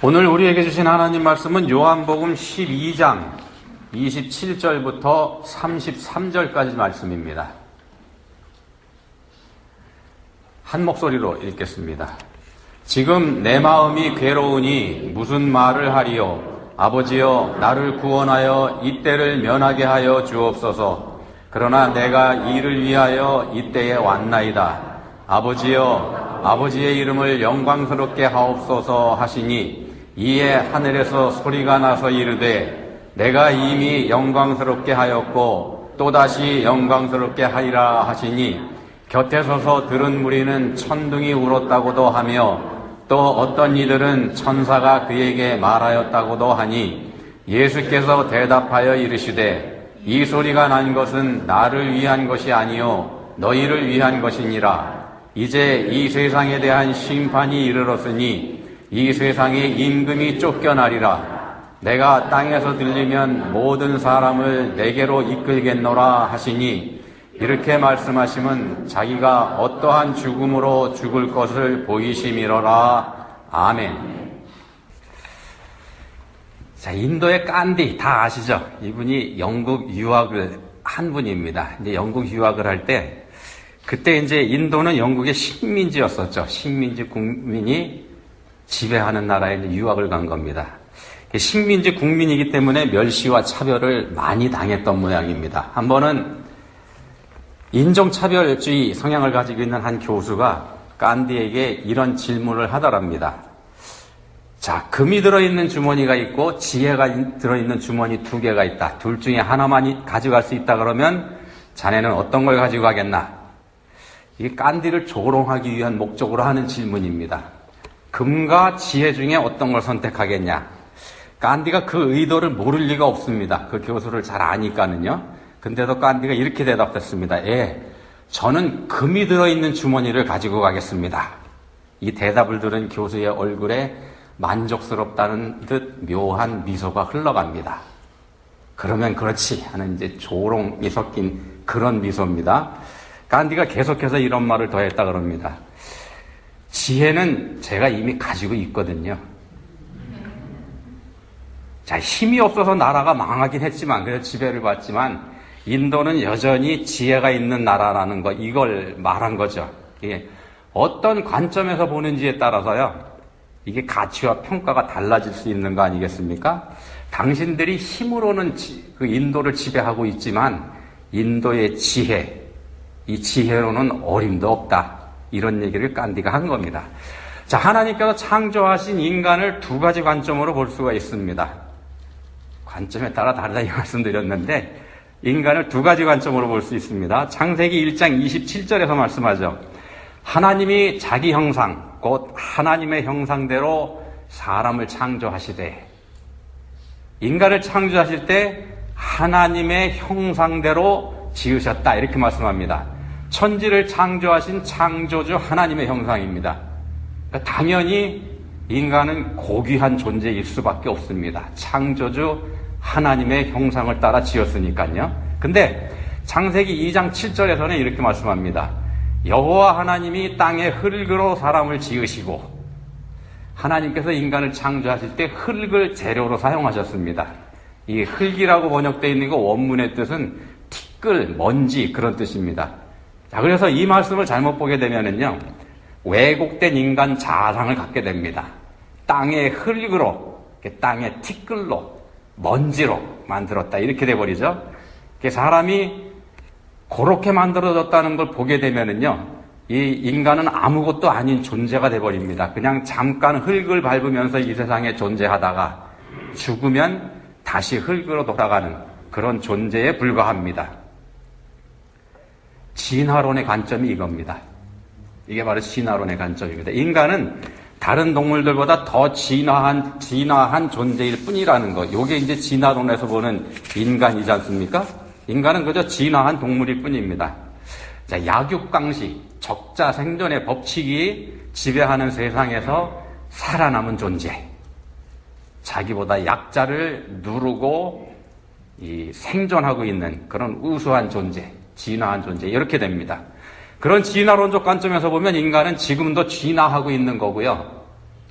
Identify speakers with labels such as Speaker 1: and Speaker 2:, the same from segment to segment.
Speaker 1: 오늘 우리에게 주신 하나님 말씀은 요한복음 12장 27절부터 33절까지 말씀입니다. 한 목소리로 읽겠습니다. 지금 내 마음이 괴로우니 무슨 말을 하리요? 아버지여, 나를 구원하여 이때를 면하게 하여 주옵소서. 그러나 내가 이를 위하여 이때에 왔나이다. 아버지여, 아버지의 이름을 영광스럽게 하옵소서 하시니 이에 하늘에서 소리가 나서 이르되 내가 이미 영광스럽게 하였고 또다시 영광스럽게 하리라 하시니 곁에 서서 들은 무리는 천둥이 울었다고도 하며 또 어떤 이들은 천사가 그에게 말하였다고도 하니 예수께서 대답하여 이르시되 이 소리가 난 것은 나를 위한 것이 아니요 너희를 위한 것이니라. 이제 이 세상에 대한 심판이 이르렀으니 이 세상의 임금이 쫓겨나리라 내가 땅에서 들리면 모든 사람을 내게로 이끌겠노라 하시니 이렇게 말씀하시면 자기가 어떠한 죽음으로 죽을 것을 보이심이로라. 아멘. 자, 인도의 깐디 다 아시죠? 이분이 영국 유학을 한 분입니다. 이제 영국 유학을 할 때 그때 이제 인도는 영국의 식민지였었죠. 식민지 국민이 지배하는 나라에 유학을 간 겁니다. 식민지 국민이기 때문에 멸시와 차별을 많이 당했던 모양입니다. 한 번은 인종차별주의 성향을 가지고 있는 한 교수가 깐디에게 이런 질문을 하더랍니다. 자, 금이 들어있는 주머니가 있고 지혜가 들어있는 주머니 두 개가 있다. 둘 중에 하나만 가져갈 수 있다 그러면 자네는 어떤 걸 가지고 가겠나? 이게 깐디를 조롱하기 위한 목적으로 하는 질문입니다. 금과 지혜 중에 어떤 걸 선택하겠냐? 깐디가 그 의도를 모를 리가 없습니다. 그 교수를 잘 아니까는요. 근데도 깐디가 이렇게 대답했습니다. 예, 저는 금이 들어있는 주머니를 가지고 가겠습니다. 이 대답을 들은 교수의 얼굴에 만족스럽다는 듯 묘한 미소가 흘러갑니다. 그러면 그렇지 하는 이제 조롱이 섞인 그런 미소입니다. 간디가 계속해서 이런 말을 더했다 그럽니다. 지혜는 제가 이미 가지고 있거든요. 자, 힘이 없어서 나라가 망하긴 했지만, 그래서 지배를 받지만, 인도는 여전히 지혜가 있는 나라라는 거, 이걸 말한 거죠. 이게 어떤 관점에서 보는지에 따라서요, 이게 가치와 평가가 달라질 수 있는 거 아니겠습니까? 당신들이 힘으로는 지, 그 인도를 지배하고 있지만, 인도의 지혜, 이 지혜로는 어림도 없다. 이런 얘기를 깐디가 한 겁니다. 자, 하나님께서 창조하신 인간을 두 가지 관점으로 볼 수가 있습니다. 관점에 따라 다르다 이 말씀드렸는데, 인간을 두 가지 관점으로 볼 수 있습니다. 창세기 1장 27절에서 말씀하죠. 하나님이 자기 형상, 곧 하나님의 형상대로 사람을 창조하시되, 인간을 창조하실 때 하나님의 형상대로 지으셨다. 이렇게 말씀합니다. 천지를 창조하신 창조주 하나님의 형상입니다. 그러니까 당연히 인간은 고귀한 존재일 수밖에 없습니다. 창조주 하나님의 형상을 따라 지었으니까요. 근데 창세기 2장 7절에서는 이렇게 말씀합니다. 여호와 하나님이 땅에 흙으로 사람을 지으시고 하나님께서 인간을 창조하실 때 흙을 재료로 사용하셨습니다. 이 흙이라고 번역되어 있는 거 원문의 뜻은 티끌, 먼지 그런 뜻입니다. 자, 그래서 이 말씀을 잘못 보게 되면은요, 왜곡된 인간 자상을 갖게 됩니다. 땅의 흙으로, 땅의 티끌로, 먼지로 만들었다. 이렇게 돼버리죠. 사람이 그렇게 만들어졌다는 걸 보게 되면은요, 이 인간은 아무것도 아닌 존재가 돼버립니다. 그냥 잠깐 흙을 밟으면서 이 세상에 존재하다가 죽으면 다시 흙으로 돌아가는 그런 존재에 불과합니다. 진화론의 관점이 이겁니다. 이게 바로 진화론의 관점입니다. 인간은 다른 동물들보다 더 진화한, 진화한 존재일 뿐이라는 거. 요게 이제 진화론에서 보는 인간이지 않습니까? 인간은 그저 진화한 동물일 뿐입니다. 자, 약육강식, 적자 생존의 법칙이 지배하는 세상에서 살아남은 존재. 자기보다 약자를 누르고 생존하고 있는 그런 우수한 존재. 진화한 존재 이렇게 됩니다. 그런 진화론적 관점에서 보면 인간은 지금도 진화하고 있는 거고요.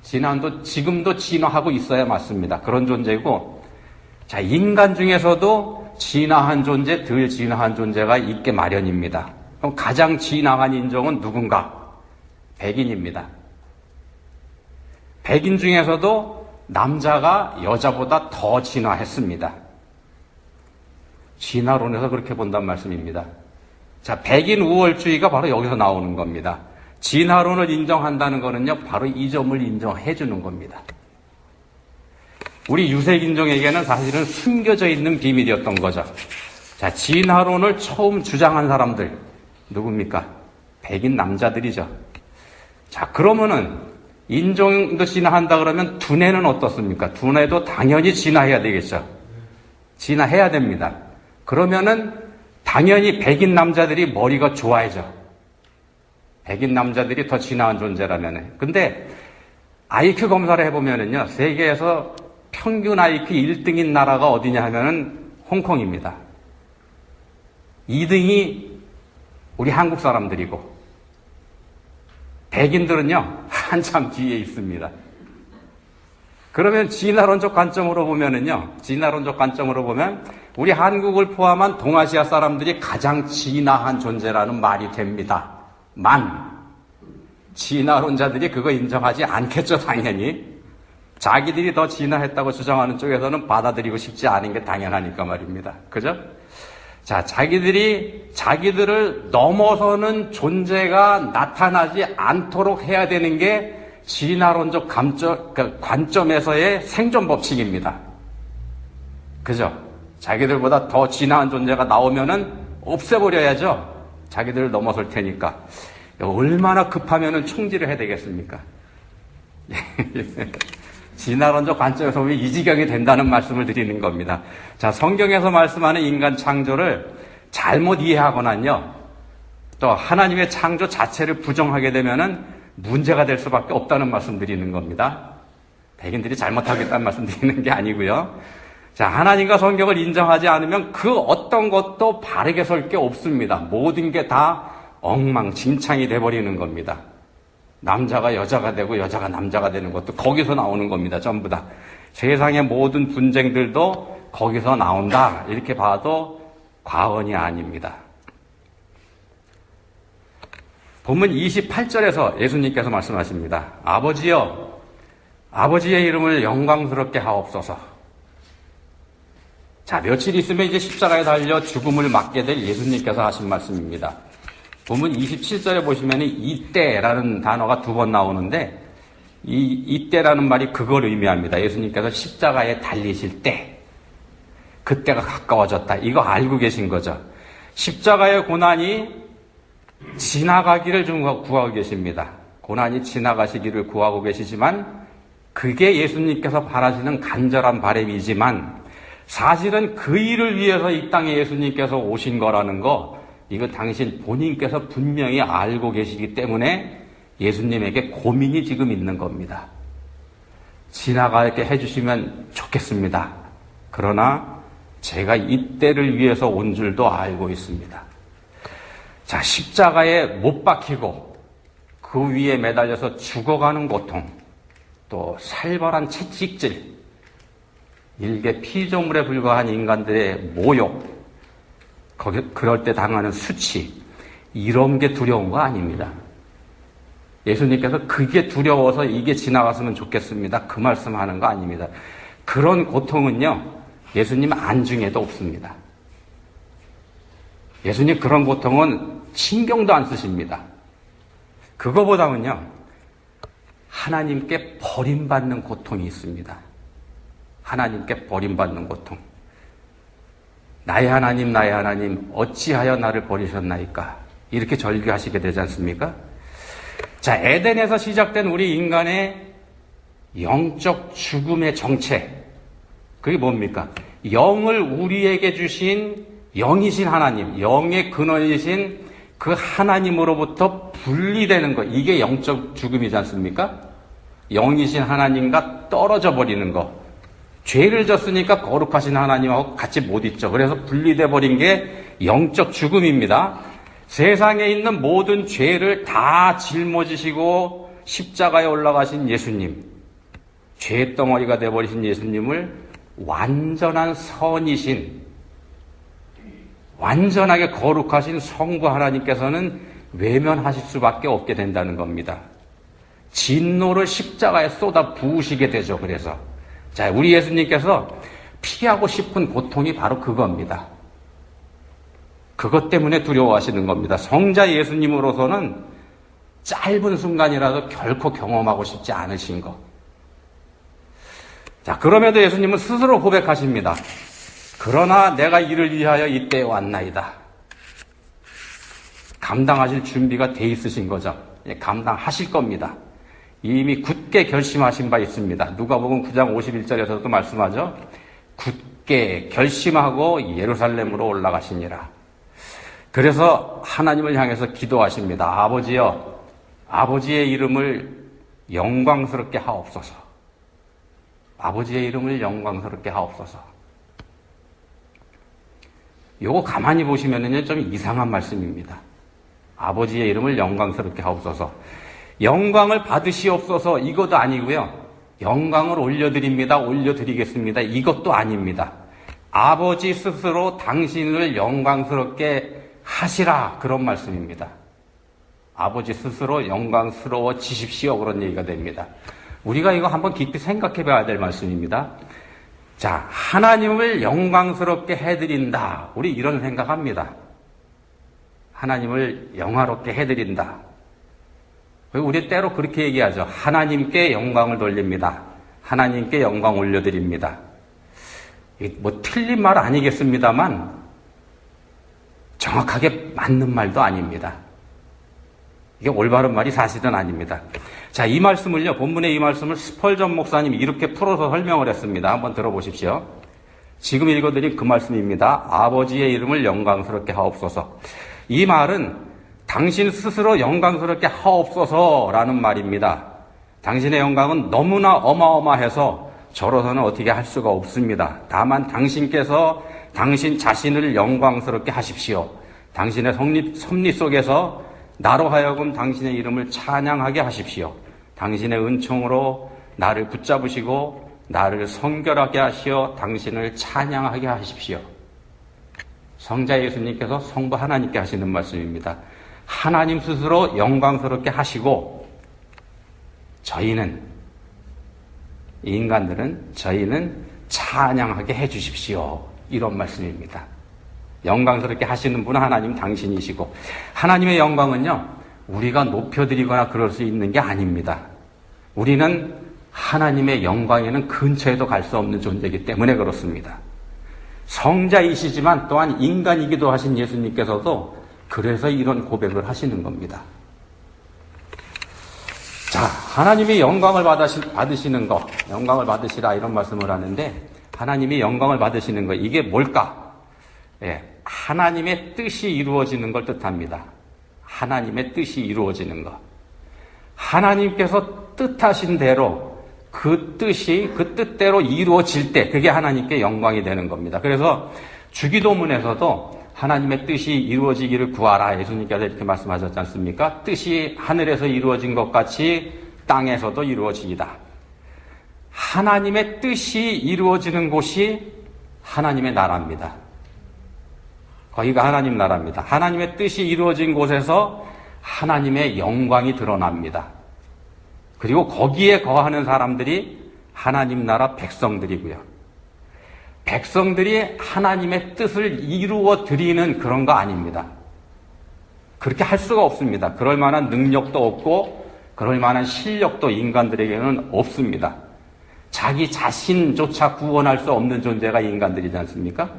Speaker 1: 진화도 지금도 진화하고 있어야 맞습니다. 그런 존재고, 자, 인간 중에서도 진화한 존재, 덜 진화한 존재가 있게 마련입니다. 그럼 가장 진화한 인종은 누군가? 백인입니다. 백인 중에서도 남자가 여자보다 더 진화했습니다. 진화론에서 그렇게 본단 말씀입니다. 자, 백인 우월주의가 바로 여기서 나오는 겁니다. 진화론을 인정한다는 거는요, 바로 이 점을 인정해 주는 겁니다. 우리 유색인종에게는 사실은 숨겨져 있는 비밀이었던 거죠. 자, 진화론을 처음 주장한 사람들, 누굽니까? 백인 남자들이죠. 자, 그러면은, 인종도 진화한다 그러면 두뇌는 어떻습니까? 두뇌도 당연히 진화해야 되겠죠. 진화해야 됩니다. 그러면은, 당연히 백인 남자들이 머리가 좋아야죠. 백인 남자들이 더 진화한 존재라면. 근데 IQ 검사를 해보면은요, 세계에서 평균 IQ 1등인 나라가 어디냐 하면은 홍콩입니다. 2등이 우리 한국 사람들이고, 백인들은요, 한참 뒤에 있습니다. 그러면 진화론적 관점으로 보면은요, 진화론적 관점으로 보면 우리 한국을 포함한 동아시아 사람들이 가장 진화한 존재라는 말이 됩니다. 만 진화론자들이 그거 인정하지 않겠죠, 당연히. 자기들이 더 진화했다고 주장하는 쪽에서는 받아들이고 싶지 않은 게 당연하니까 말입니다. 그죠? 자, 자기들이 자기들을 넘어서는 존재가 나타나지 않도록 해야 되는 게 진화론적 감점, 그 관점에서의 생존 법칙입니다. 그죠? 자기들보다 더 진화한 존재가 나오면은 없애버려야죠. 자기들을 넘어설 테니까. 얼마나 급하면은 총질을 해야 되겠습니까? 진화론적 관점에서 보면 이 지경이 된다는 말씀을 드리는 겁니다. 자, 성경에서 말씀하는 인간 창조를 잘못 이해하거나요. 또 하나님의 창조 자체를 부정하게 되면은 문제가 될 수밖에 없다는 말씀 드리는 겁니다. 백인들이 잘못하겠다는 말씀 드리는 게 아니고요. 자, 하나님과 성경을 인정하지 않으면 그 어떤 것도 바르게 설 게 없습니다. 모든 게 다 엉망진창이 돼버리는 겁니다. 남자가 여자가 되고 여자가 남자가 되는 것도 거기서 나오는 겁니다. 전부 다. 세상의 모든 분쟁들도 거기서 나온다. 이렇게 봐도 과언이 아닙니다. 본문 28절에서 예수님께서 말씀하십니다. 아버지여, 아버지의 이름을 영광스럽게 하옵소서. 자, 며칠 있으면 이제 십자가에 달려 죽음을 맞게 될 예수님께서 하신 말씀입니다. 본문 27절에 보시면 이때라는 단어가 두 번 나오는데 이 이때라는 말이 그걸 의미합니다. 예수님께서 십자가에 달리실 때 그때가 가까워졌다. 이거 알고 계신 거죠. 십자가의 고난이 지나가기를 좀 구하고 계십니다. 고난이 지나가시기를 구하고 계시지만 그게 예수님께서 바라시는 간절한 바람이지만 사실은 그 일을 위해서 이 땅에 예수님께서 오신 거라는 거 이거 당신 본인께서 분명히 알고 계시기 때문에 예수님에게 고민이 지금 있는 겁니다. 지나가게 해주시면 좋겠습니다. 그러나 제가 이때를 위해서 온 줄도 알고 있습니다. 자, 십자가에 못 박히고 그 위에 매달려서 죽어가는 고통, 또 살벌한 채찍질, 일개 피조물에 불과한 인간들의 모욕, 그럴 때 당하는 수치, 이런 게 두려운 거 아닙니다. 예수님께서 그게 두려워서 이게 지나갔으면 좋겠습니다. 그 말씀 하는 거 아닙니다. 그런 고통은요, 예수님 안중에도 없습니다. 예수님 그런 고통은 신경도 안 쓰십니다. 그거보다는요, 하나님께 버림받는 고통이 있습니다. 하나님께 버림받는 고통. 나의 하나님, 나의 하나님, 어찌하여 나를 버리셨나이까? 이렇게 절규하시게 되지 않습니까? 자, 에덴에서 시작된 우리 인간의 영적 죽음의 정체. 그게 뭡니까? 영을 우리에게 주신 영이신 하나님, 영의 근원이신 그 하나님으로부터 분리되는 것. 이게 영적 죽음이지 않습니까? 영이신 하나님과 떨어져 버리는 것. 죄를 졌으니까 거룩하신 하나님하고 같이 못 있죠. 그래서 분리돼 버린 게 영적 죽음입니다. 세상에 있는 모든 죄를 다 짊어지시고 십자가에 올라가신 예수님. 죄 덩어리가 되어버리신 예수님을 완전한 선이신, 완전하게 거룩하신 성부 하나님께서는 외면하실 수밖에 없게 된다는 겁니다. 진노를 십자가에 쏟아 부으시게 되죠. 그래서. 자, 우리 예수님께서 피하고 싶은 고통이 바로 그겁니다. 그것 때문에 두려워하시는 겁니다. 성자 예수님으로서는 짧은 순간이라도 결코 경험하고 싶지 않으신 것. 자, 그럼에도 예수님은 스스로 고백하십니다. 그러나 내가 이를 위하여 이때에 왔나이다. 감당하실 준비가 돼 있으신 거죠. 예, 감당하실 겁니다. 이미 굳게 결심하신 바 있습니다. 누가복음 9장 51절에서도 말씀하죠. 굳게 결심하고 예루살렘으로 올라가시니라. 그래서 하나님을 향해서 기도하십니다. 아버지여, 아버지의 이름을 영광스럽게 하옵소서. 아버지의 이름을 영광스럽게 하옵소서. 요거 가만히 보시면은요, 좀 이상한 말씀입니다. 아버지의 이름을 영광스럽게 하옵소서. 영광을 받으시옵소서 이것도 아니고요. 영광을 올려드립니다. 올려드리겠습니다. 이것도 아닙니다. 아버지 스스로 당신을 영광스럽게 하시라 그런 말씀입니다. 아버지 스스로 영광스러워지십시오 그런 얘기가 됩니다. 우리가 이거 한번 깊이 생각해 봐야 될 말씀입니다. 자, 하나님을 영광스럽게 해드린다. 우리 이런 생각합니다. 하나님을 영화롭게 해드린다. 우리 때로 그렇게 얘기하죠. 하나님께 영광을 돌립니다. 하나님께 영광 올려드립니다. 뭐 틀린 말 아니겠습니다만 정확하게 맞는 말도 아닙니다. 이게 올바른 말이 사실은 아닙니다. 자, 이 말씀을요, 본문의 이 말씀을 스펄전 목사님이 이렇게 풀어서 설명을 했습니다. 한번 들어보십시오. 지금 읽어드린 그 말씀입니다. 아버지의 이름을 영광스럽게 하옵소서. 이 말은 당신 스스로 영광스럽게 하옵소서라는 말입니다. 당신의 영광은 너무나 어마어마해서 저로서는 어떻게 할 수가 없습니다. 다만 당신께서 당신 자신을 영광스럽게 하십시오. 당신의 섭리, 섭리 속에서 나로 하여금 당신의 이름을 찬양하게 하십시오. 당신의 은총으로 나를 붙잡으시고 나를 성결하게 하시어 당신을 찬양하게 하십시오. 성자 예수님께서 성부 하나님께 하시는 말씀입니다. 하나님 스스로 영광스럽게 하시고 저희는 인간들은 저희는 찬양하게 해 주십시오. 이런 말씀입니다. 영광스럽게 하시는 분은 하나님 당신이시고 하나님의 영광은요. 우리가 높여드리거나 그럴 수 있는 게 아닙니다. 우리는 하나님의 영광에는 근처에도 갈 수 없는 존재이기 때문에 그렇습니다. 성자이시지만 또한 인간이기도 하신 예수님께서도 그래서 이런 고백을 하시는 겁니다. 자, 하나님이 영광을 받으시는 것, 영광을 받으시라 이런 말씀을 하는데 하나님이 영광을 받으시는 것, 이게 뭘까? 예, 하나님의 뜻이 이루어지는 걸 뜻합니다. 하나님의 뜻이 이루어지는 것. 하나님께서 뜻하신 대로 그 뜻이 그 뜻대로 이루어질 때 그게 하나님께 영광이 되는 겁니다. 그래서 주기도문에서도 하나님의 뜻이 이루어지기를 구하라 예수님께서 이렇게 말씀하셨지 않습니까? 뜻이 하늘에서 이루어진 것 같이 땅에서도 이루어지이다. 하나님의 뜻이 이루어지는 곳이 하나님의 나라입니다. 거기가 하나님 나라입니다. 하나님의 뜻이 이루어진 곳에서 하나님의 영광이 드러납니다. 그리고 거기에 거하는 사람들이 하나님 나라 백성들이고요. 백성들이 하나님의 뜻을 이루어 드리는 그런 거 아닙니다. 그렇게 할 수가 없습니다. 그럴 만한 능력도 없고, 그럴 만한 실력도 인간들에게는 없습니다. 자기 자신조차 구원할 수 없는 존재가 인간들이지 않습니까?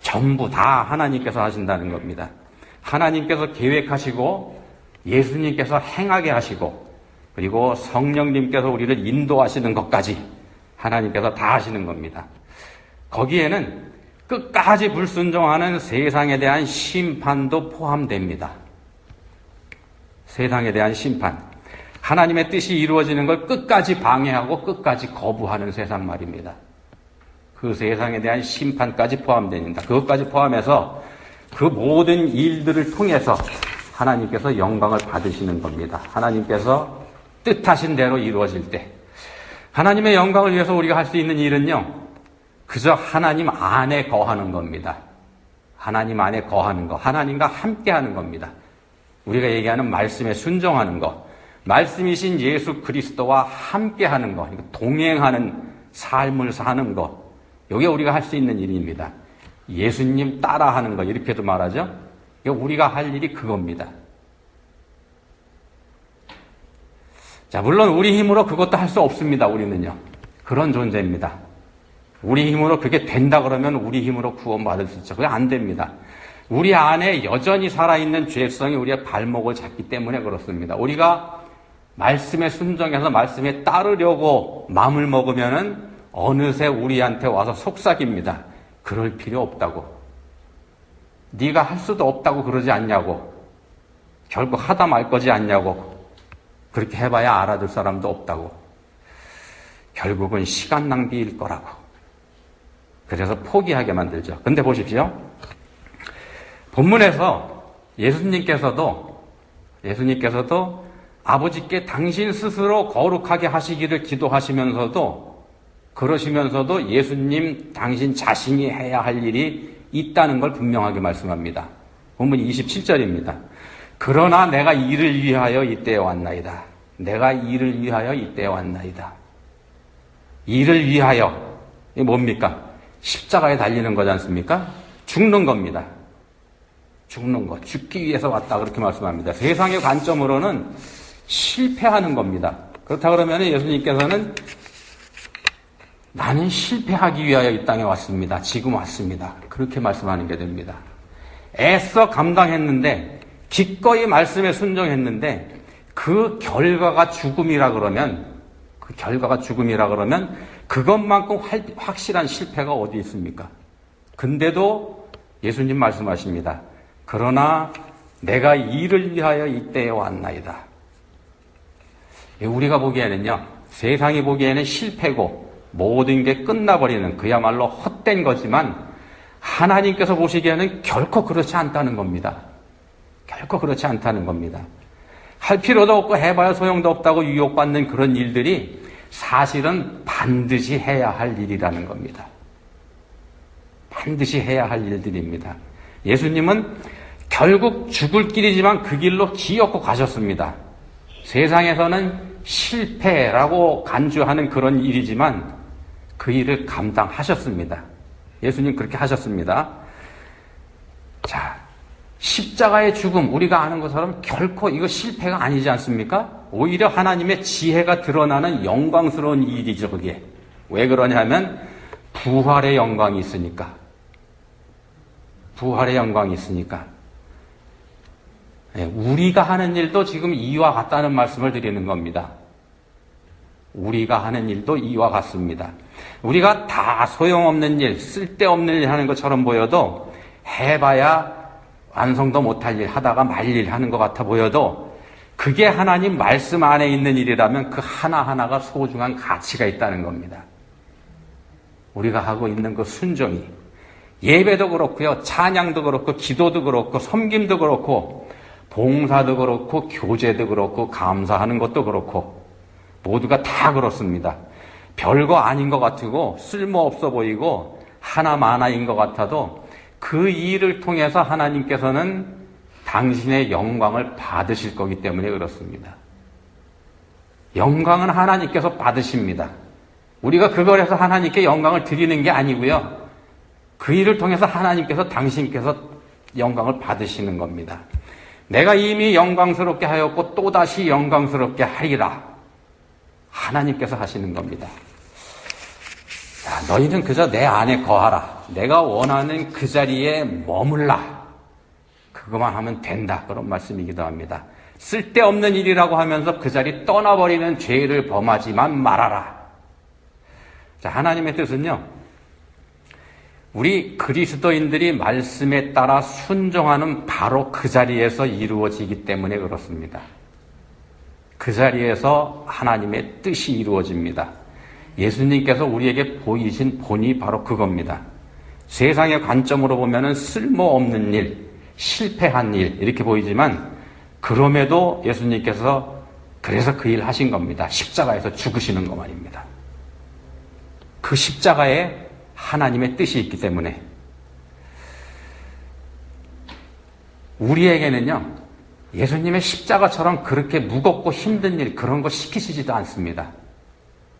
Speaker 1: 전부 다 하나님께서 하신다는 겁니다. 하나님께서 계획하시고 예수님께서 행하게 하시고 그리고 성령님께서 우리를 인도하시는 것까지 하나님께서 다 하시는 겁니다. 거기에는 끝까지 불순종하는 세상에 대한 심판도 포함됩니다. 세상에 대한 심판. 하나님의 뜻이 이루어지는 걸 끝까지 방해하고 끝까지 거부하는 세상 말입니다. 그 세상에 대한 심판까지 포함됩니다. 그것까지 포함해서 그 모든 일들을 통해서 하나님께서 영광을 받으시는 겁니다. 하나님께서 뜻하신 대로 이루어질 때. 하나님의 영광을 위해서 우리가 할 수 있는 일은요, 그저 하나님 안에 거하는 겁니다. 하나님 안에 거하는 거, 하나님과 함께 하는 겁니다. 우리가 얘기하는 말씀에 순종하는 거, 말씀이신 예수 그리스도와 함께 하는 거, 동행하는 삶을 사는 거, 이게 우리가 할 수 있는 일입니다. 예수님 따라하는 거, 이렇게도 말하죠? 우리가 할 일이 그겁니다. 자, 물론 우리 힘으로 그것도 할 수 없습니다, 우리는요. 그런 존재입니다. 우리 힘으로 그게 된다 그러면 우리 힘으로 구원받을 수 있죠. 그게 안 됩니다. 우리 안에 여전히 살아있는 죄성이 우리의 발목을 잡기 때문에 그렇습니다. 우리가 말씀에 순종해서 말씀에 따르려고 마음을 먹으면은 어느새 우리한테 와서 속삭입니다. 그럴 필요 없다고. 네가 할 수도 없다고 그러지 않냐고. 결국 하다 말 거지 않냐고. 그렇게 해봐야 알아들 사람도 없다고. 결국은 시간 낭비일 거라고. 그래서 포기하게 만들죠. 근데 보십시오. 본문에서 예수님께서도, 예수님께서도 아버지께 당신 스스로 거룩하게 하시기를 기도하시면서도 그러시면서도 예수님 당신 자신이 해야 할 일이 있다는 걸 분명하게 말씀합니다. 본문 27절입니다. 그러나 내가 이를 위하여 이때에 왔나이다. 내가 이를 위하여 이때에 왔나이다. 이를 위하여. 이 뭡니까? 십자가에 달리는 거지 않습니까? 죽는 겁니다. 죽는 것. 죽기 위해서 왔다. 그렇게 말씀합니다. 세상의 관점으로는 실패하는 겁니다. 그렇다 그러면 예수님께서는 나는 실패하기 위하여 이 땅에 왔습니다. 지금 왔습니다. 그렇게 말씀하는 게 됩니다. 애써 감당했는데 기꺼이 말씀에 순종했는데 그 결과가 죽음이라 그러면 그 결과가 죽음이라 그러면 그것만큼 확실한 실패가 어디 있습니까? 근데도 예수님 말씀하십니다. 그러나 내가 이를 위하여 이때에 왔나이다. 우리가 보기에는요, 세상이 보기에는 실패고 모든 게 끝나버리는 그야말로 헛된 거지만 하나님께서 보시기에는 결코 그렇지 않다는 겁니다. 결코 그렇지 않다는 겁니다. 할 필요도 없고 해봐야 소용도 없다고 유혹받는 그런 일들이 사실은 반드시 해야 할 일이라는 겁니다. 반드시 해야 할 일들입니다. 예수님은 결국 죽을 길이지만 그 길로 기어코 가셨습니다. 세상에서는 실패라고 간주하는 그런 일이지만 그 일을 감당하셨습니다. 예수님 그렇게 하셨습니다. 자, 십자가의 죽음, 우리가 아는 것처럼 결코 이거 실패가 아니지 않습니까? 오히려 하나님의 지혜가 드러나는 영광스러운 일이죠, 그게. 왜 그러냐면, 부활의 영광이 있으니까. 부활의 영광이 있으니까. 예, 우리가 하는 일도 지금 이와 같다는 말씀을 드리는 겁니다. 우리가 하는 일도 이와 같습니다. 우리가 다 소용없는 일, 쓸데없는 일 하는 것처럼 보여도 해봐야 완성도 못할 일 하다가 말일 하는 것 같아 보여도 그게 하나님 말씀 안에 있는 일이라면 그 하나하나가 소중한 가치가 있다는 겁니다. 우리가 하고 있는 그 순종이 예배도 그렇고요. 찬양도 그렇고 기도도 그렇고 섬김도 그렇고 봉사도 그렇고 교제도 그렇고 감사하는 것도 그렇고 모두가 다 그렇습니다. 별거 아닌 것 같고 쓸모없어 보이고 하나만화인 것 같아도 그 일을 통해서 하나님께서는 당신의 영광을 받으실 거기 때문에 그렇습니다. 영광은 하나님께서 받으십니다. 우리가 그걸 해서 하나님께 영광을 드리는 게 아니고요. 그 일을 통해서 하나님께서 당신께서 영광을 받으시는 겁니다. 내가 이미 영광스럽게 하였고 또다시 영광스럽게 하리라. 하나님께서 하시는 겁니다. 야, 너희는 그저 내 안에 거하라. 내가 원하는 그 자리에 머물라. 그것만 하면 된다. 그런 말씀이기도 합니다. 쓸데없는 일이라고 하면서 그 자리 떠나버리는 죄를 범하지만 말아라. 자, 하나님의 뜻은요. 우리 그리스도인들이 말씀에 따라 순종하는 바로 그 자리에서 이루어지기 때문에 그렇습니다. 그 자리에서 하나님의 뜻이 이루어집니다. 예수님께서 우리에게 보이신 본이 바로 그겁니다. 세상의 관점으로 보면 쓸모없는 일, 실패한 일, 이렇게 보이지만, 그럼에도 예수님께서 그래서 그 일 하신 겁니다. 십자가에서 죽으시는 것 말입니다. 그 십자가에 하나님의 뜻이 있기 때문에 우리에게는요, 예수님의 십자가처럼 그렇게 무겁고 힘든 일, 그런 거 시키시지도 않습니다.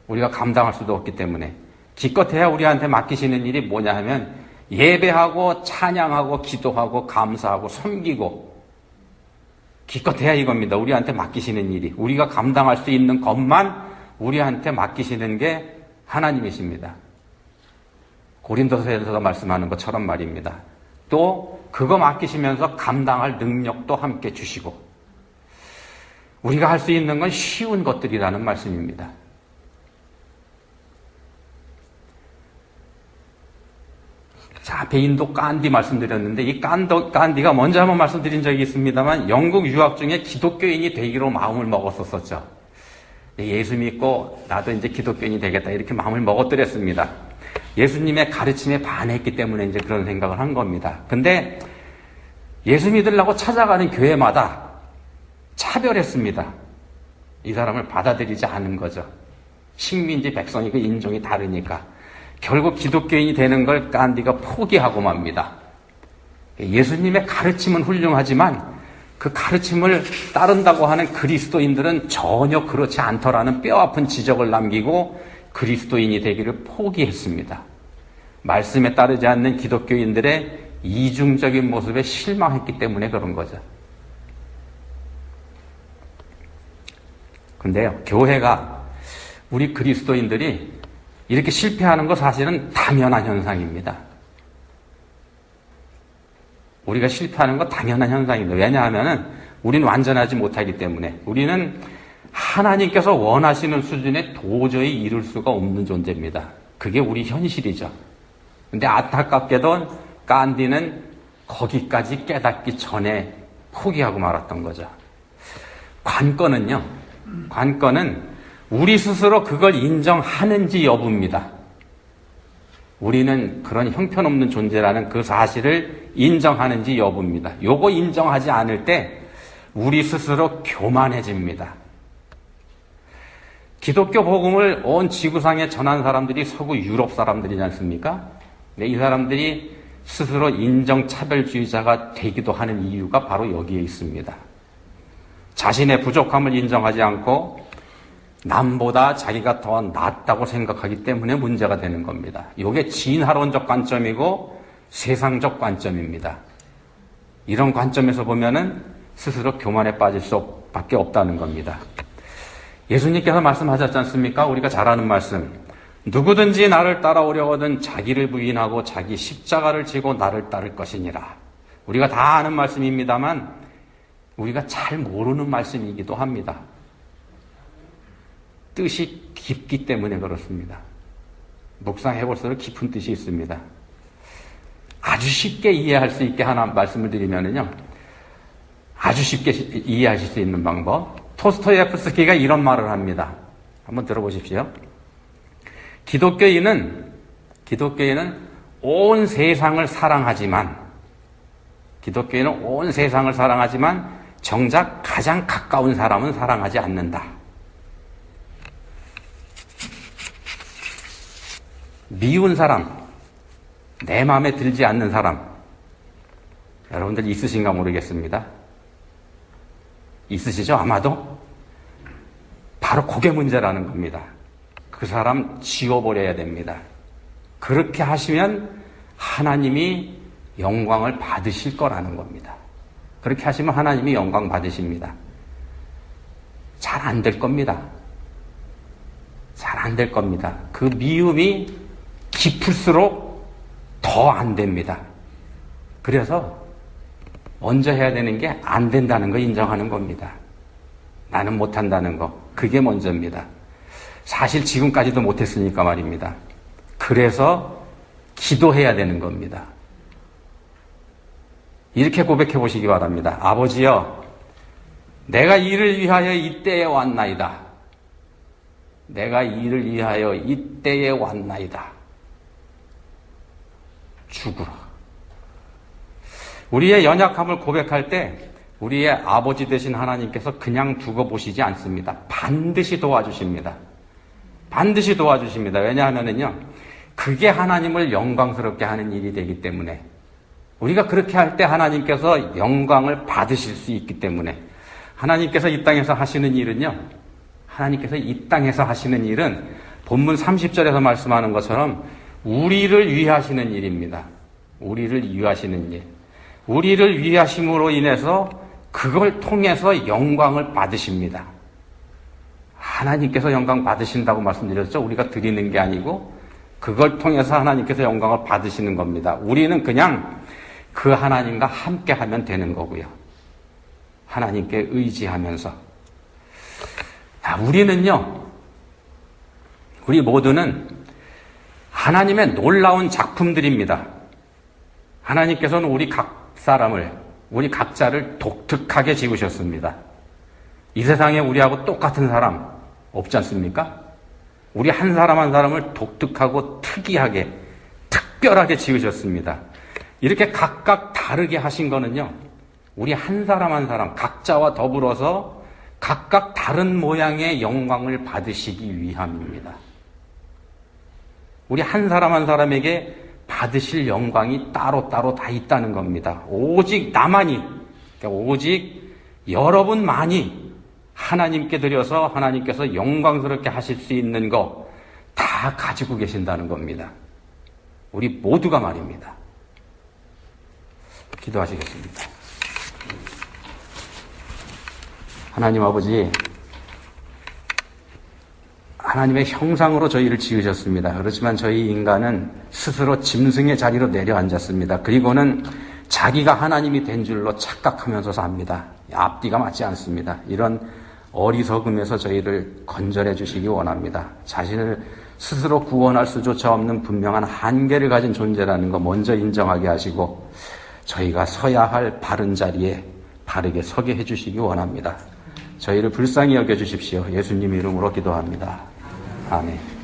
Speaker 1: 우리가 감당할 수도 없기 때문에. 기껏해야 우리한테 맡기시는 일이 뭐냐 하면 예배하고 찬양하고 기도하고 감사하고 섬기고 기껏해야 이겁니다. 우리한테 맡기시는 일이. 우리가 감당할 수 있는 것만 우리한테 맡기시는 게 하나님이십니다. 고린도서에서 말씀하는 것처럼 말입니다. 또 그거 맡기시면서 감당할 능력도 함께 주시고 우리가 할 수 있는 건 쉬운 것들이라는 말씀입니다. 자, 앞에 인도 깐디 말씀드렸는데 이 깐도, 깐디가 먼저 한번 말씀드린 적이 있습니다만 영국 유학 중에 기독교인이 되기로 마음을 먹었었었죠. 예수 믿고 나도 이제 기독교인이 되겠다 이렇게 마음을 먹었더랬습니다. 예수님의 가르침에 반했기 때문에 이제 그런 생각을 한 겁니다. 근데 예수 믿으려고 찾아가는 교회마다 차별했습니다. 이 사람을 받아들이지 않은 거죠. 식민지 백성이고 인종이 다르니까. 결국 기독교인이 되는 걸 깐디가 포기하고 맙니다. 예수님의 가르침은 훌륭하지만 그 가르침을 따른다고 하는 그리스도인들은 전혀 그렇지 않더라는 뼈아픈 지적을 남기고 그리스도인이 되기를 포기했습니다. 말씀에 따르지 않는 기독교인들의 이중적인 모습에 실망했기 때문에 그런 거죠. 근데요, 교회가 우리 그리스도인들이 이렇게 실패하는 거 사실은 당연한 현상입니다. 우리가 실패하는 거 당연한 현상입니다. 왜냐하면 우리는 완전하지 못하기 때문에 우리는 하나님께서 원하시는 수준에 도저히 이룰 수가 없는 존재입니다. 그게 우리 현실이죠. 근데 안타깝게도 깐디는 거기까지 깨닫기 전에 포기하고 말았던 거죠. 관건은요, 관건은 우리 스스로 그걸 인정하는지 여부입니다. 우리는 그런 형편없는 존재라는 그 사실을 인정하는지 여부입니다. 요거 인정하지 않을 때 우리 스스로 교만해집니다. 기독교 복음을 온 지구상에 전한 사람들이 서구 유럽 사람들이지 않습니까? 네, 이 사람들이 스스로 인정차별주의자가 되기도 하는 이유가 바로 여기에 있습니다. 자신의 부족함을 인정하지 않고 남보다 자기가 더 낫다고 생각하기 때문에 문제가 되는 겁니다. 이게 진화론적 관점이고 세상적 관점입니다. 이런 관점에서 보면은 스스로 교만에 빠질 수밖에 없다는 겁니다. 예수님께서 말씀하셨지 않습니까? 우리가 잘 아는 말씀. 누구든지 나를 따라오려거든 자기를 부인하고 자기 십자가를 지고 나를 따를 것이니라. 우리가 다 아는 말씀입니다만 우리가 잘 모르는 말씀이기도 합니다. 뜻이 깊기 때문에 그렇습니다. 묵상해 볼수록 깊은 뜻이 있습니다. 아주 쉽게 이해할 수 있게 하나 말씀을 드리면은요. 아주 쉽게 이해하실 수 있는 방법. 토스토예프스키가 이런 말을 합니다. 한번 들어보십시오. 기독교인은 기독교인은 온 세상을 사랑하지만 기독교인은 온 세상을 사랑하지만 정작 가장 가까운 사람은 사랑하지 않는다. 미운 사람, 내 마음에 들지 않는 사람, 여러분들 있으신가 모르겠습니다. 있으시죠? 아마도? 바로 그게 문제라는 겁니다. 그 사람 지워버려야 됩니다. 그렇게 하시면 하나님이 영광을 받으실 거라는 겁니다. 그렇게 하시면 하나님이 영광 받으십니다. 잘 안 될 겁니다. 잘 안 될 겁니다. 그 미움이 깊을수록 더 안 됩니다. 그래서 먼저 해야 되는 게 안 된다는 거 인정하는 겁니다. 나는 못한다는 거. 그게 먼저입니다. 사실 지금까지도 못했으니까 말입니다. 그래서 기도해야 되는 겁니다. 이렇게 고백해 보시기 바랍니다. 아버지여, 내가 이를 위하여 이때에 왔나이다. 내가 이를 위하여 이때에 왔나이다. 죽으라. 우리의 연약함을 고백할 때 우리의 아버지 되신 하나님께서 그냥 두고 보시지 않습니다. 반드시 도와주십니다. 반드시 도와주십니다. 왜냐하면요 그게 하나님을 영광스럽게 하는 일이 되기 때문에 우리가 그렇게 할 때 하나님께서 영광을 받으실 수 있기 때문에 하나님께서 이 땅에서 하시는 일은요. 하나님께서 이 땅에서 하시는 일은 본문 30절에서 말씀하는 것처럼 우리를 위하시는 일입니다. 우리를 위하시는 일. 우리를 위하심으로 인해서 그걸 통해서 영광을 받으십니다. 하나님께서 영광 받으신다고 말씀드렸죠. 우리가 드리는 게 아니고 그걸 통해서 하나님께서 영광을 받으시는 겁니다. 우리는 그냥 그 하나님과 함께 하면 되는 거고요. 하나님께 의지하면서. 자, 우리는요, 우리 모두는 하나님의 놀라운 작품들입니다. 하나님께서는 우리 각 사람을, 우리 각자를 독특하게 지으셨습니다. 이 세상에 우리하고 똑같은 사람 없지 않습니까? 우리 한 사람 한 사람을 독특하고 특이하게, 특별하게 지으셨습니다. 이렇게 각각 다르게 하신 거는요, 우리 한 사람 한 사람, 각자와 더불어서 각각 다른 모양의 영광을 받으시기 위함입니다. 우리 한 사람 한 사람에게 받으실 영광이 따로따로 다 있다는 겁니다. 오직 나만이, 그러니까 오직 여러분만이 하나님께 드려서 하나님께서 영광스럽게 하실 수 있는 거 다 가지고 계신다는 겁니다. 우리 모두가 말입니다. 기도하시겠습니다. 하나님 아버지, 하나님의 형상으로 저희를 지으셨습니다. 그렇지만 저희 인간은 스스로 짐승의 자리로 내려앉았습니다. 그리고는 자기가 하나님이 된 줄로 착각하면서 삽니다. 앞뒤가 맞지 않습니다. 이런 어리석음에서 저희를 건절해 주시기 원합니다. 자신을 스스로 구원할 수조차 없는 분명한 한계를 가진 존재라는 거 먼저 인정하게 하시고 저희가 서야 할 바른 자리에 바르게 서게 해주시기 원합니다. 저희를 불쌍히 여겨주십시오. 예수님 이름으로 기도합니다. 아멘.